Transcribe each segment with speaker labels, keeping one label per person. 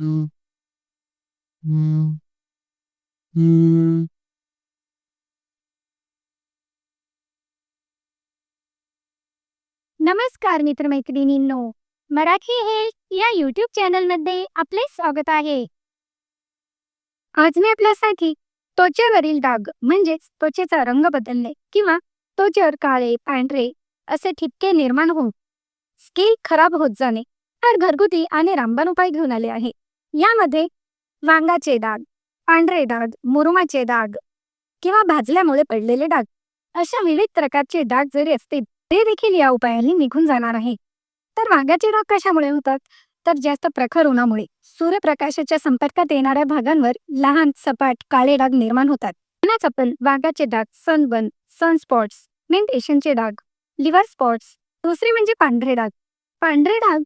Speaker 1: हम्म. हम्म. हम्म.
Speaker 2: नमस्कार मित्रमैत्रिणींनो मराठी हेल्थ या युट्यूब चॅनलमध्ये आपले स्वागत आहे आज मी आपल्यासाठी त्वचेवरील डाग म्हणजेच त्वचेचा रंग बदलणे किंवा त्वचेवर काळे पांढरे असे ठिपके निर्माण होऊन स्किन खराब होत जाणे तर घरगुती आणि रामबाण उपाय घेऊन आले आहे यामध्ये वांगाचे डाग पांढरे डाग मुरुमाचे डाग किंवा भाजल्यामुळे पडलेले डाग अशा विविध प्रकारचे डाग जरी असतील ते देखील या उपायाने निघून जाणार आहे. तर वांग्याचे डाग कशामुळे होतात? तर जास्त प्रखर उन्हामुळे. सूर्यप्रकाशाच्या संपर्कात येणाऱ्या भागांवर लहान सपाट काळे डाग निर्माण होतात. म्हणूनच आपण वांग्याचे डाग सनबर्न सनस्पॉट्स मेंटेशनचे डाग लिव्हर स्पॉट्स दुसरे म्हणजे पांढरे डाग. पांढरे डाग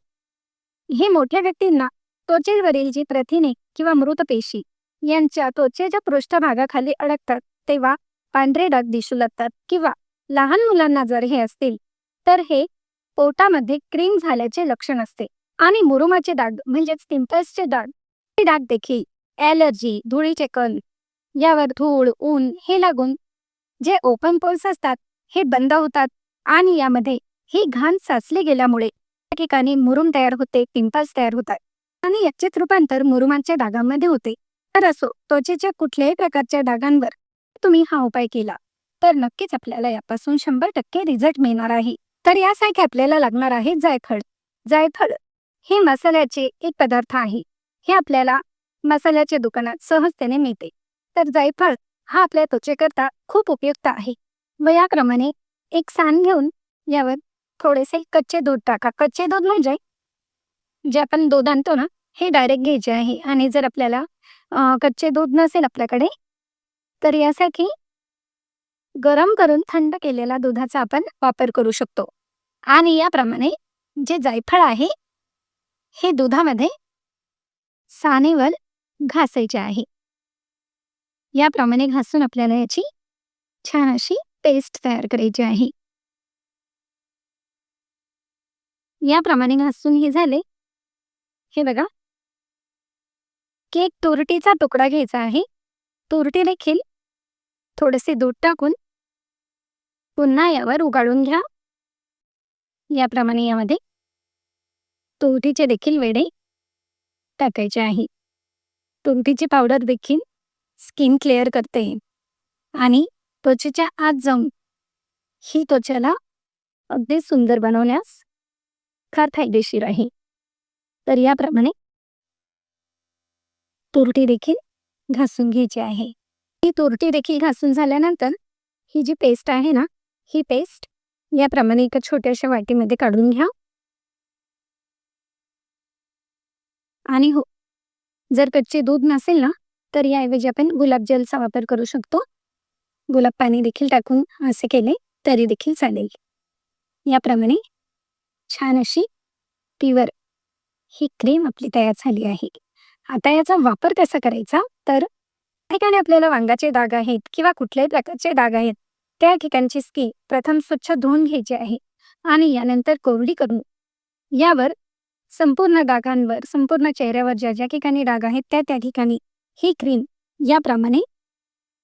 Speaker 2: हे मोठ्या व्यक्तींना त्वचेवरील जी प्रथिने किंवा मृत पेशी यांच्या त्वचेच्या पृष्ठभागाखाली अडकतात तेव्हा पांढरे डाग दिसू लागतात. किंवा लहान मुलांना जर हे असतील तर हे पोटामध्ये क्रीम झाल्याचे लक्षण असते. आणि मुरुमाचे डाग म्हणजेच पिंपल्सचे डाग हे डाग देखील ॲलर्जी धुळीचे कण यावर धूळ ऊन हे लागून जे ओपन पोल्स असतात हे बंद होतात. आणि यामध्ये ही घाण साचली गेल्यामुळे त्या ठिकाणी मुरुम तयार होते पिंपल्स तयार होतात. आणि याचेच रूपांतर मुरुमांच्या डागांमध्ये होते. तर असो त्वचेच्या कुठल्याही प्रकारच्या डागांवर तुम्ही हा उपाय केला तर नक्कीच आपल्याला यापासून शंभर टक्के रिझल्ट मिळणार आहे. तर यासाठी आपल्याला लागणार आहे जायफळ. जायफळ हे मसाल्याचे एक पदार्थ आहे. हे आपल्याला मसाल्याच्या दुकानात सहजतेने मिळते. तर जायफळ हा आपल्या त्वचेकरता खूप उपयुक्त आहे. व याप्रमाणे एक सान घेऊन यावर थोडेसे कच्चे दूध टाका. कच्चे दूध म्हणजे जे आपण दूध आणतो ना हे डायरेक्ट घ्यायचे आहे. आणि जर आपल्याला कच्चे दूध नसेल आपल्याकडे तर यासाठी गरम करून थंड केलेल्या दुधाचा आपण वापर करू शकतो. आणि याप्रमाणे जे जायफळ आहे हे दुधामध्ये सानेवर घासायचे आहे. याप्रमाणे घासून आपल्याला याची छान अशी पेस्ट तयार करायची आहे. याप्रमाणे घासून हे झाले. हे बघा. केक तुरटीचा तुकडा घ्यायचा आहे. तुरटी देखील थोडेसे दूध टाकून. पुन्हा यावर उगाळून घ्या. याप्रमाणे यामध्ये तुरटीचे देखील वेडे टाकायचे आहे. तुरटीची पावडर देखील स्किन क्लिअर करते. आणि त्वचेच्या आत जाऊन ही त्वचेला अगदी सुंदर बनवण्यास फार फायदेशीर आहे. तर याप्रमाणे तुरटी देखील घासून घ्यायची आहे. ही तुरटी देखील घासून झाल्यानंतर ही जी पेस्ट आहे ना ही पेस्ट याप्रमाणे एका छोट्याशा वाटीमध्ये काढून घ्या. आणि हो जर कच्चे दूध नसेल ना तर याऐवजी आपण गुलाबजलचा वापर करू शकतो. गुलाब पाणी देखील टाकून असे केले तरी देखील चालेल. याप्रमाणे छान अशी प्युअर ही क्रीम आपली तयार झाली आहे. आता याचा वापर कसा करायचा? तर ठिकाणी आपल्याला वांगाचे डाग आहेत किंवा कुठल्याही प्रकारचे डाग आहेत त्या ठिकाणची स्किन प्रथम स्वच्छ धुवून घ्यायची आहे आणि यानंतर कोरडी करून यावर संपूर्ण डागांवर संपूर्ण चेहऱ्यावर ज्या ज्या ठिकाणी डाग आहेत त्या त्या ठिकाणी ही क्रीम याप्रमाणे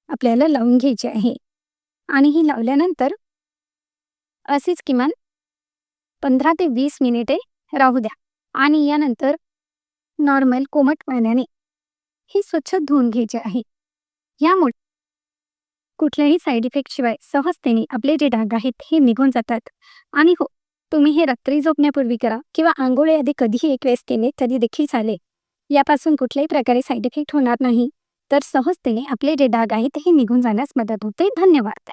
Speaker 2: आपल्याला लावून घ्यायची आहे. आणि ही लावल्यानंतर अशीच किमान पंधरा ते वीस मिनिटे राहू द्या. आणि यानंतर नॉर्मल कोमट पाण्याने ही स्वच्छ धुवून घ्यायची आहे. यामुळे कुठल्याही साईड इफेक्ट शिवाय सहजतेने आपले जे डाग आहेत हे निघून जातात. आणि हो तुम्ही हे रात्री झोपण्यापूर्वी करा किंवा आंघोळीआधी कधीही एक वेळेस केले तरी देखील चालेल. यापासून कुठल्याही प्रकारे साईड इफेक्ट होणार नाही. तर सहजतेने आपले जे डाग आहेत हे निघून जाण्यास मदत होते. धन्यवाद.